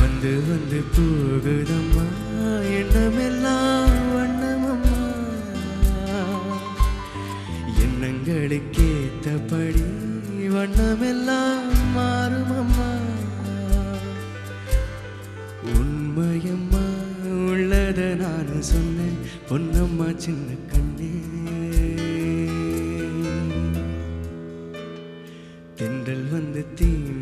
வந்து வந்து போகுதம்மா. எண்ணமெல்லாம் வண்ணமம்மா. எண்ணங்களுக்கேத்தபடி வண்ணமெல்லாம் மாறுமம்மா. உண்மையம்மா உள்ளத நான் சொன்னேன். பொன்னம்மா சின்ன கண்ணே. தென்றல் வந்து தீம்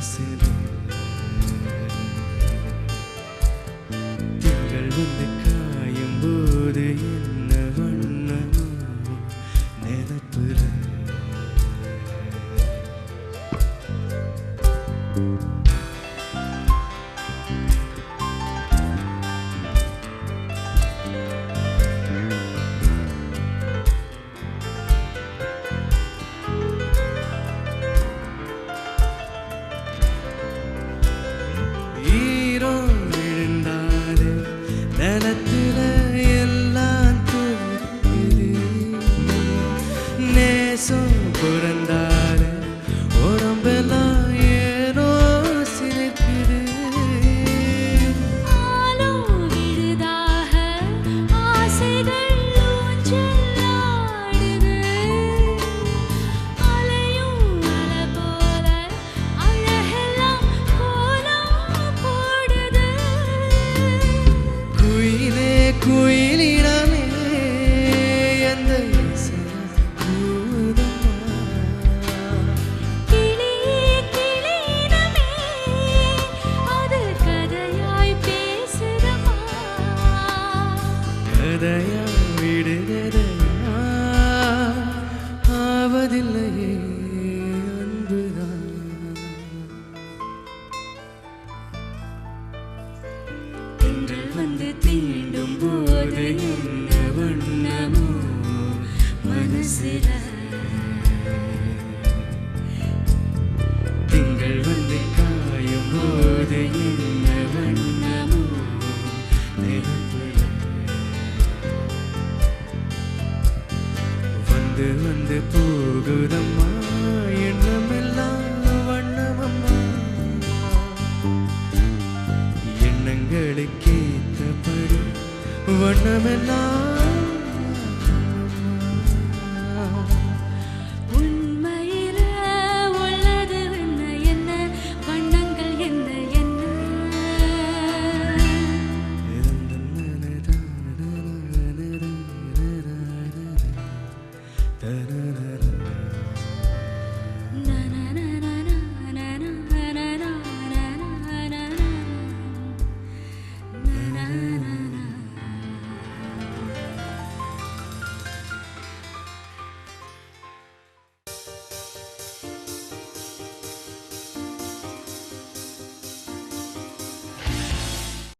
excelente. வந்து தீண்டும் போது என்ன உண்ணமோ மனசுல. திங்கள் வந்து காயும் போது என்ன வண்ணமோ வந்து வந்து போகுதம்மா. வண்ணமெல்லாம்